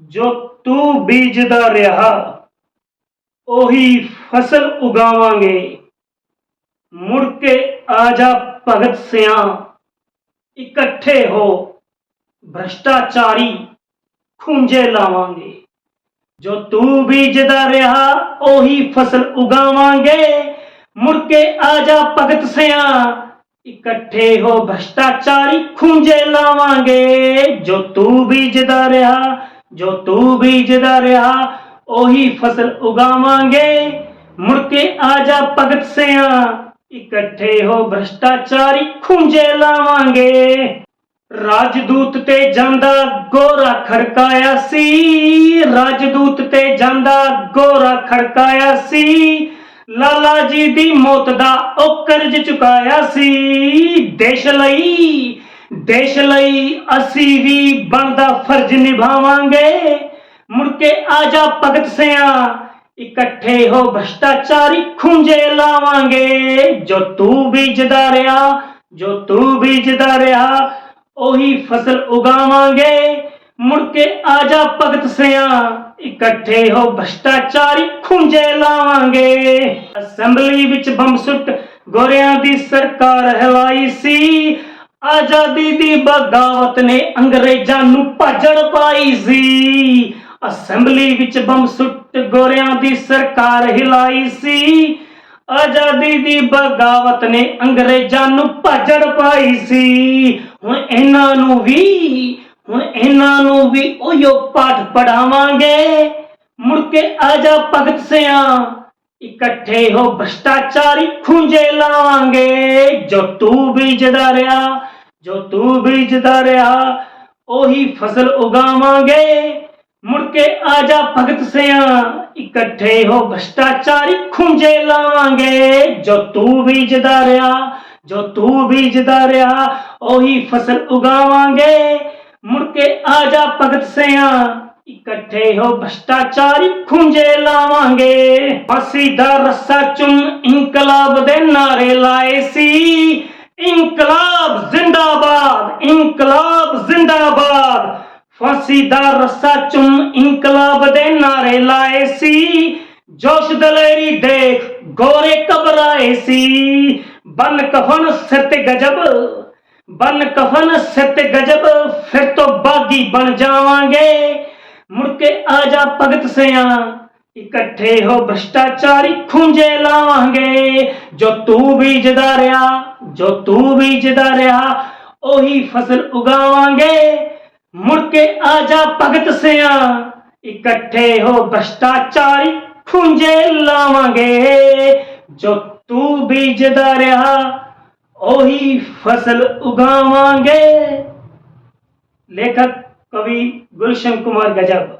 ਜੋ ਤੂੰ ਬੀਜਦਾ ਰਿਹਾ, ਉਹੀ ਫਸਲ ਉਗਾਵਾਂਗੇ। ਮੁੜ ਕੇ ਆ ਜਾ ਭਗਤ ਸਿਆਂ, ਇਕੱਠੇ ਹੋ ਭ੍ਰਸ਼ਟਾਚਾਰੀ ਖੁੰਝੇ ਲਾਵਾਂਗੇ। ਜੋ ਤੂੰ ਬੀਜਦਾ ਰਿਹਾ, ਉਹੀ ਫਸਲ ਉਗਾਵਾਂਗੇ। ਮੁੜ ਕੇ ਆ ਜਾ ਭਗਤ ਸਿਆਂ, ਇਕੱਠੇ ਹੋ ਭ੍ਰਸ਼ਟਾਚਾਰੀ ਖੁੰਝੇ ਲਾਵਾਂਗੇ। ਜੋ ਤੂੰ ਬੀਜਦਾ ਰਿਹਾ ਜੋ ਤੂੰ ਬੀਜਦਾ ਰਿਹਾ, ਉਹੀ ਫਸਲ ਉਗਾਵਾਂਗੇ। ਮੁੜ ਕੇ ਆ ਜਾ ਭਗਤ ਸਿਆਂ, ਇਕੱਠੇ ਹੋ ਭ੍ਰਸ਼ਟਾਚਾਰੀ ਖੁੰਝੇ ਲਾਵਾਂਗੇ। ਰਾਜਦੂਤ ਤੇ ਜਾਂਦਾ ਗੋਰਾ ਖੜਕਾਇਆ ਸੀ, ਰਾਜਦੂਤ ਤੇ ਜਾਂਦਾ ਗੋਰਾ ਖੜਕਾਇਆ ਸੀ। ਲਾਲਾ ਜੀ ਦੀ ਮੌਤ ਦਾ ਉਹ ਕਰਜ਼ ਚੁਕਾਇਆ ਸੀ, ਦੇਸ਼ ਲਈ ਦੇਸ਼ ਲਈ ਅਸੀਂ ਵੀ ਬਣਦਾ ਫਰਜ਼ ਨਿਭਾਵਾਂਗੇ। ਮੁੜ ਕੇ ਆ ਭਗਤ ਸਿਆਂ, ਇਕੱਠੇ ਹੋ ਭ੍ਰਸ਼ਟਾਚਾਰੀ ਖੁੰਝੇ ਲਾਵਾਂਗੇ। ਜੋ ਤੂੰ ਬੀਜਦਾ ਰਿਹਾ, ਜੋ ਤੂੰ ਬੀਜਦਾ ਰਿਹਾ, ਉਹੀ ਫਸਲ ਉਗਾਵਾਂਗੇ। ਮੁੜ ਕੇ ਆ ਜਾ ਭਗਤ ਸਿਆਂ, ਇਕੱਠੇ ਹੋ ਭ੍ਰਸ਼ਟਾਚਾਰੀ ਖੁੰਝੇ ਲਾਵਾਂਗੇ। ਅਸੈਂਬਲੀ ਵਿੱਚ ਬੰਬ ਸੁੱਟ ਗੋਰਿਆਂ ਦੀ ਸਰਕਾਰ ਹਲਾਈ ਸੀ। ਆਜ਼ਾਦੀ ਦੀ ਬਗਾਵਤ ਨੇ ਅੰਗਰੇਜ਼ਾਂ ਨੂੰ ਭਾਜੜ ਪਾਈ ਸੀ। ਅਸੈਂਬਲੀ ਵਿੱਚ ਬੰਬ ਸੁੱਟ ਗੋਰਿਆਂ ਦੀ ਸਰਕਾਰ ਹਿਲਾਈ ਸੀ। ਆਜ਼ਾਦੀ ਦੀ ਬਗਾਵਤ ਨੇ ਅੰਗਰੇਜ਼ਾਂ ਨੂੰ ਭਾਜੜ ਪਾਈ ਸੀ। ਹੁਣ ਇਹਨਾਂ ਨੂੰ ਵੀ, ਹੁਣ ਇਹਨਾਂ ਨੂੰ ਵੀ ਉਹੀਓ ਪਾਠ ਪੜਾਵਾਂਗੇ ਮੁੜ ਕੇ ਆ ਜਾ ਭਗਤ ਸਿਆਂ। ਇਕੱਠੇ ਹੋ ਭ੍ਰਸ਼ਟਾਚਾਰੀ ਖੁੰਝੇ ਲਾਵਾਂਗੇ ਜੋ ਤੂੰ ਬੀਜਦਾ ਰਿਹਾ, ਜੋ ਤੂੰ ਬੀਜਦਾ ਰਿਹਾ, ਉਹੀ ਫਸਲ ਉਗਾਵਾਂਗੇ। ਮੁੜ ਕੇ ਆ ਜਾ ਭਗਤ ਸਿਆਂ, ਇਕੱਠੇ ਹੋ ਭ੍ਰਸ਼ਟਾਚਾਰੀ ਖੁੰਝੇ ਲਾਵਾਂਗੇ ਜੋ ਤੂੰ ਬੀਜਦਾ ਰਿਹਾ, ਜੋ ਤੂੰ ਬੀਜਦਾ ਰਿਹਾ, ਉਹੀ ਫਸਲ ਉਗਾਵਾਂਗੇ। ਮੁੜ ਕੇ ਆ ਜਾ ਭਗਤ ਸਿਆਂ ਇਕੱਠੇ ਹੋ ਭ੍ਰਸ਼ਟਾਚਾਰੀ ਖੁੰਝੇ ਲਾਵਾਂਗੇ। ਫਾਂਸੀ ਦਾ ਰੱਸਾ ਚੁੰਮ ਇਨਕਲਾਬ ਦੇ ਨਾਰੇ ਲਾਏ ਸੀ। ਇਨਕਲਾਬ ਜ਼ਿੰਦਾਬਾਦ ਇਨਕਲਾਬ ਜ਼ਿੰਦਾਬਾਦ। ਫਾਂਸੀ ਦਾ ਰੱਸਾ ਚੁੰਮ ਇਨਕਲਾਬ ਦੇ ਨਾਰੇ ਲਾਏ ਸੀ। ਜੋਸ਼ ਦਲੇਰੀ ਦੇਖ ਗੋਰੇ ਕਬਰਾਏ ਸੀ। ਬਨ ਕਫਨ ਸਿਰ ਤੇ ਗਜਬ, ਬਨ ਕਫਨ ਸਿਰ ਤੇ ਗਜਬ, ਫਿਰ ਤੋਂ ਬਾਗੀ ਬਣ ਜਾਵਾਂਗੇ। ਮੁੜ ਕੇ ਆ ਜਾ ਭਗਤ ਸਿਆਂ। ਇਕੱਠੇ ਹੋ ਭ੍ਰਸ਼ਟਾਚਾਰੀ ਖੁੰਝੇ ਲਾਵਾਂਗੇ। ਜੋ ਤੂੰ ਬੀਜਦਾ ਰਿਹਾ, ਜੋ ਤੂੰ ਬੀਜਦਾ ਰਿਹਾ, ਉਹੀ ਫਸਲ ਉਗਾਵਾਂਗੇ। ਮੁੜ ਕੇ ਆ ਜਾ ਭਗਤ ਸਿਆਂ। ਇਕੱਠੇ ਹੋ ਭ੍ਰਸ਼ਟਾਚਾਰੀ ਖੁੰਝੇ ਲਾਵਾਂਗੇ। ਜੋ ਤੂੰ ਬੀਜਦਾ ਰਿਹਾ, ਉਹੀ ਫਸਲ ਉਗਾਵਾਂਗੇ। ਲੇਖਕ ਕਵੀ ਗੁਲਸ਼ਨ ਕੁਮਾਰ ਗਜਬ